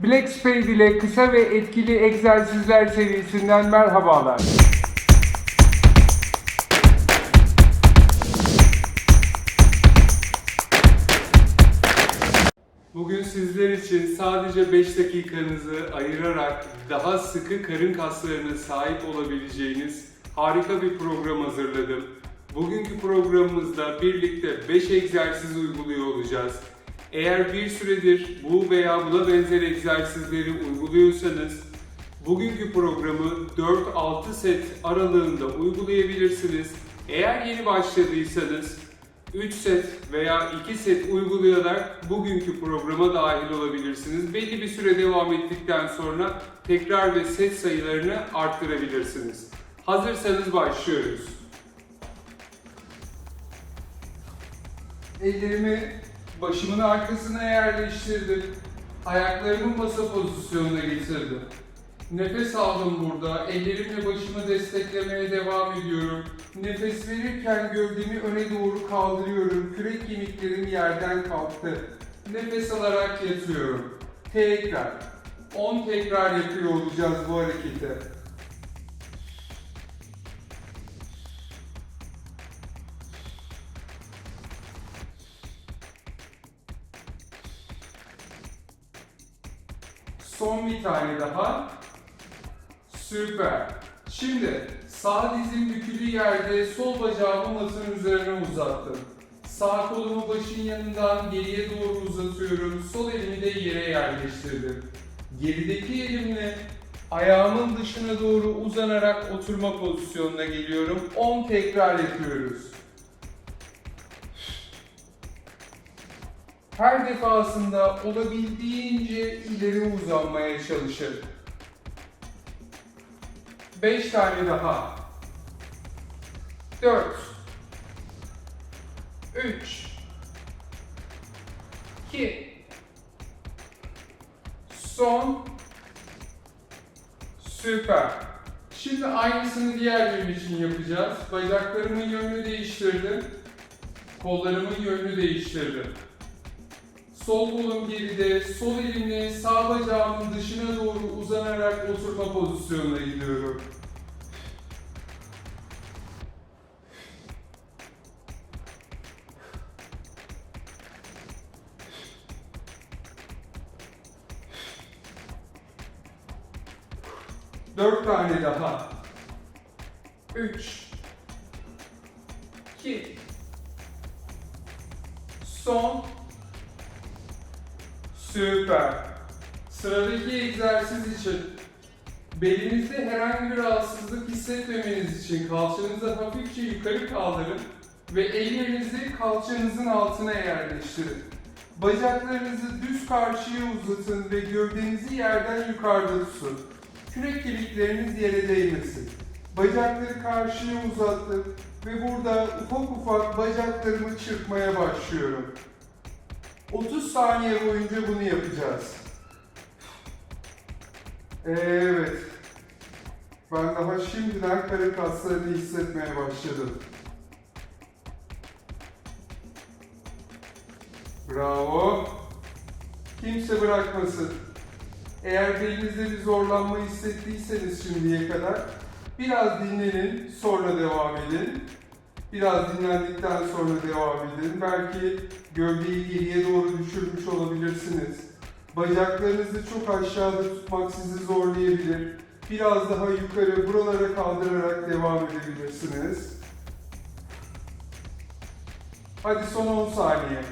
Black Spade ile kısa ve etkili egzersizler serisinden merhabalar. Bugün sizler için sadece 5 dakikanızı ayırarak daha sıkı karın kaslarına sahip olabileceğiniz harika bir program hazırladım. Bugünkü programımızda birlikte 5 egzersiz uyguluyor olacağız. Eğer bir süredir bu veya buna benzer egzersizleri uyguluyorsanız bugünkü programı 4-6 set aralığında uygulayabilirsiniz. Eğer yeni başladıysanız 3 set veya 2 set uygulayarak bugünkü programa dahil olabilirsiniz. Belli bir süre devam ettikten sonra tekrar ve set sayılarını arttırabilirsiniz. Hazırsanız başlıyoruz. Ellerimi başımın arkasına yerleştirdim. Ayaklarımı masa pozisyonuna getirdim. Nefes aldım burada. Ellerimle başımı desteklemeye devam ediyorum. Nefes verirken gövdemi öne doğru kaldırıyorum. Kürek kemiklerim yerden kalktı. Nefes alarak yatıyorum. Tekrar. 10 tekrar yapıyor olacağız bu hareketi. Son bir tane daha. Süper. Şimdi sağ dizim bükülü yerde sol bacağımı masanın üzerine uzattım. Sağ kolumu başın yanından geriye doğru uzatıyorum. Sol elimi de yere yerleştirdim. Gerideki elimle ayağımın dışına doğru uzanarak oturma pozisyonuna geliyorum. 10 tekrar yapıyoruz. Her defasında olabildiğince ileri uzanmaya çalışın. 5 tane daha. 4 3 2 Son Süper. Şimdi aynısını diğer yön için yapacağız. Bacaklarımın yönünü değiştirdim. Kollarımın yönünü değiştirdim. Sol kolum geride, sol elimle sağ bacağımın dışına doğru uzanarak oturma pozisyonuna gidiyorum. Dört tane daha. Üç. İki. Son. Süper. Sıradaki egzersiz için belinizde herhangi bir rahatsızlık hissetmemeniz için kalçanızı hafifçe yukarı kaldırın ve ellerinizi kalçanızın altına yerleştirin. Bacaklarınızı düz karşıya uzatın ve gövdenizi yerden yukarıda tutun. Kürek kemikleriniz yere değmesin. Bacakları karşıya uzattım ve burada ufak ufak bacaklarımı çırpmaya başlıyorum. 30 saniye boyunca bunu yapacağız. Evet. Ben daha şimdiden karın kaslarını hissetmeye başladım. Bravo. Kimse bırakmasın. Eğer belinizde bir zorlanma hissettiyseniz şimdiye kadar biraz dinlenin, sonra devam edin. Biraz dinlendikten sonra devam edin. Belki gövdeyi geriye doğru düşürmüş olabilirsiniz. Bacaklarınızı çok aşağıda tutmak sizi zorlayabilir. Biraz daha yukarı buralara kaldırarak devam edebilirsiniz. Hadi son 10 saniye.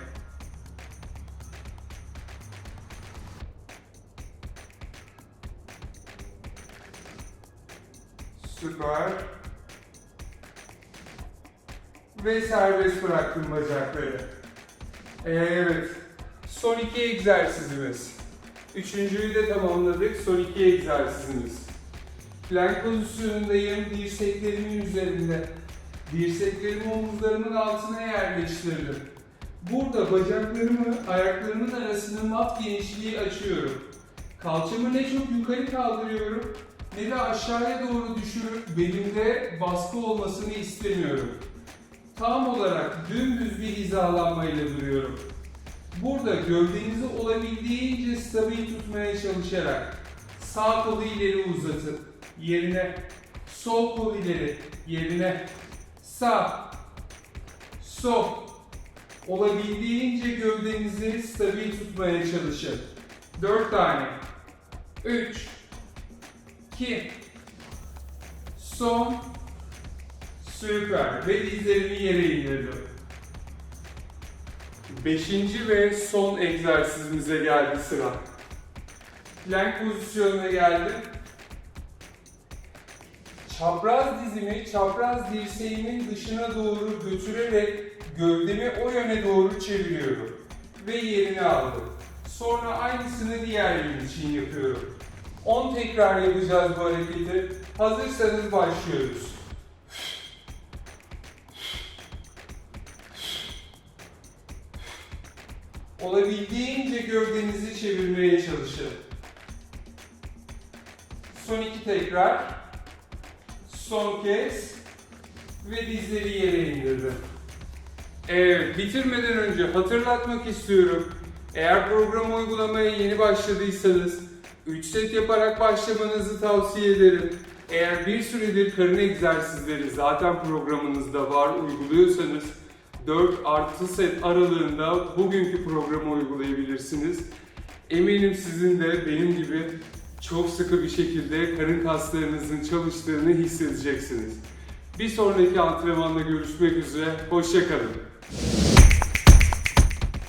Süper. Ve serbest bıraktım bacakları. Evet. Son iki egzersizimiz. Üçüncüyü de tamamladık. Son iki egzersizimiz. Plank pozisyonundayım. Dirseklerimin üzerinde. Dirseklerimi omuzlarımın altına yerleştirdim. Burada bacaklarımı ayaklarımın arasını mat genişliği açıyorum. Kalçamı ne çok yukarı kaldırıyorum ne de aşağıya doğru düşürüp belimde baskı olmasını istemiyorum. Tam olarak dümdüz bir hizalanmayla duruyorum. Burada gövdenizi olabildiğince stabil tutmaya çalışarak sağ kolu ileri uzatıp yerine, sol kol ileri yerine, sağ, sol. Olabildiğince gövdenizi stabil tutmaya çalışın. 4 tane. 3 2 Son Süper. Ve dizlerimi yere indirdim. Beşinci ve son egzersizimize geldi sıra. Plank pozisyonuna geldim. Çapraz dizimi, çapraz dirseğimin dışına doğru götürerek gövdemi o yöne doğru çeviriyorum. Ve yerine aldım. Sonra aynısını diğer elin için yapıyorum. 10 tekrar yapacağız bu hareketi. Hazırsanız başlıyoruz. Olabildiğince gövdenizi çevirmeye çalışın. Son iki tekrar. Son kez. Ve dizleri yere indirdim. Evet, bitirmeden önce hatırlatmak istiyorum. Eğer programı uygulamaya yeni başladıysanız 3 set yaparak başlamanızı tavsiye ederim. Eğer bir süredir karın egzersizleri zaten programınızda var uyguluyorsanız 4 artı set aralığında bugünkü programı uygulayabilirsiniz. Eminim sizin de benim gibi çok sıkı bir şekilde karın kaslarınızın çalıştığını hissedeceksiniz. Bir sonraki antrenmanda görüşmek üzere, hoşçakalın.